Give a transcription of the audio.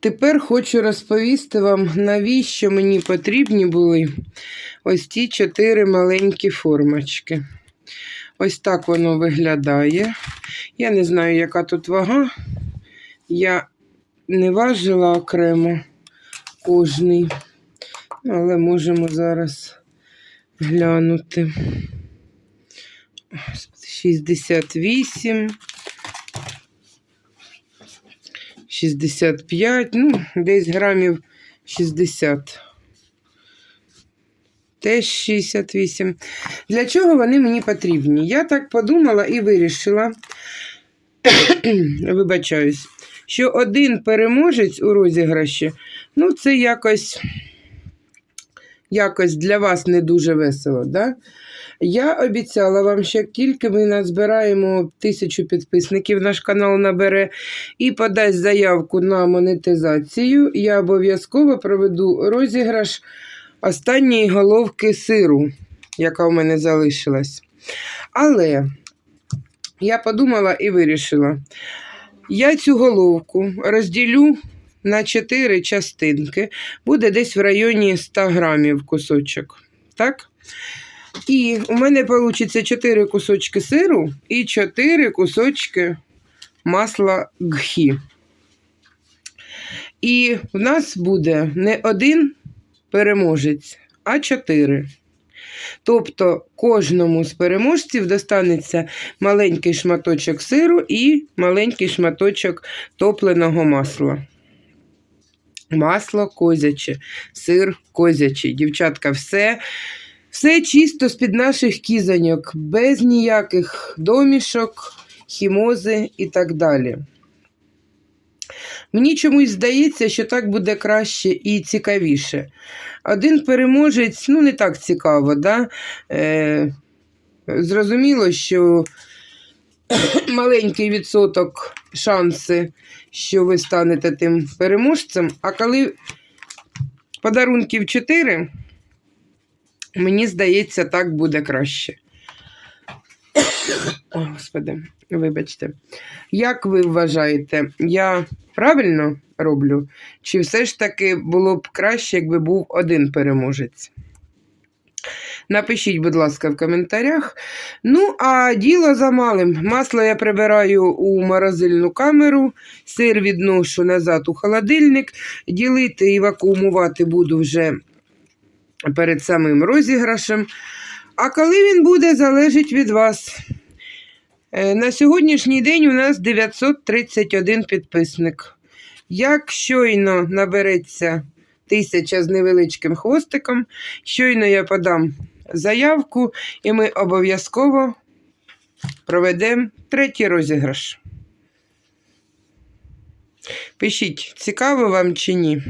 Тепер хочу розповісти вам, навіщо мені потрібні були ось ті чотири маленькі формочки. Ось так воно виглядає. Я не знаю, яка тут вага. Я не важила окремо кожний, але можемо зараз глянути. 68, 65, ну, десь грамів 60. Теж 68. Для чого вони мені потрібні? Я так подумала і вирішила, вибачаюсь, що один переможець у розіграші, ну, це якось, якось для вас не дуже весело, да? Я обіцяла вам, що як тільки ми назбираємо тисячу підписників, наш канал набере і подасть заявку на монетизацію, я обов'язково проведу розіграш останньої головки сиру, яка в мене залишилась. Але я подумала і вирішила, я цю головку розділю на 4 частинки, буде десь в районі 100 грамів кусочок. Так? І у мене вийде 4 кусочки сиру і 4 кусочки масла гхі. І в нас буде не один переможець, а 4. Тобто кожному з переможців достанеться маленький шматочок сиру і маленький шматочок топленого масла. Масло козяче, сир козячий. Дівчатка, все все чисто з-під наших кізаньок, без ніяких домішок, хімози і так далі. Мені чомусь здається, що так буде краще і цікавіше. Один переможець, ну, не так цікаво, да? Е, зрозуміло, що маленький відсоток шанси, що ви станете тим переможцем, а коли подарунків 4, Мені здається, так буде краще. О, Господи, вибачте. Як ви вважаєте, я правильно роблю? Чи все ж таки було б краще, якби був один переможець? Напишіть, будь ласка, в коментарях. Ну, а діло за малим. Масло я прибираю у морозильну камеру, сир відношу назад у холодильник, ділити і вакуумувати буду вже перед самим розіграшем. А коли він буде, залежить від вас. Е, На сьогоднішній день у нас 931 підписник. Як щойно набереться тисяча з невеличким хвостиком, щойно я подам заявку, і ми обов'язково проведемо третій розіграш. Пишіть, цікаво вам чи ні.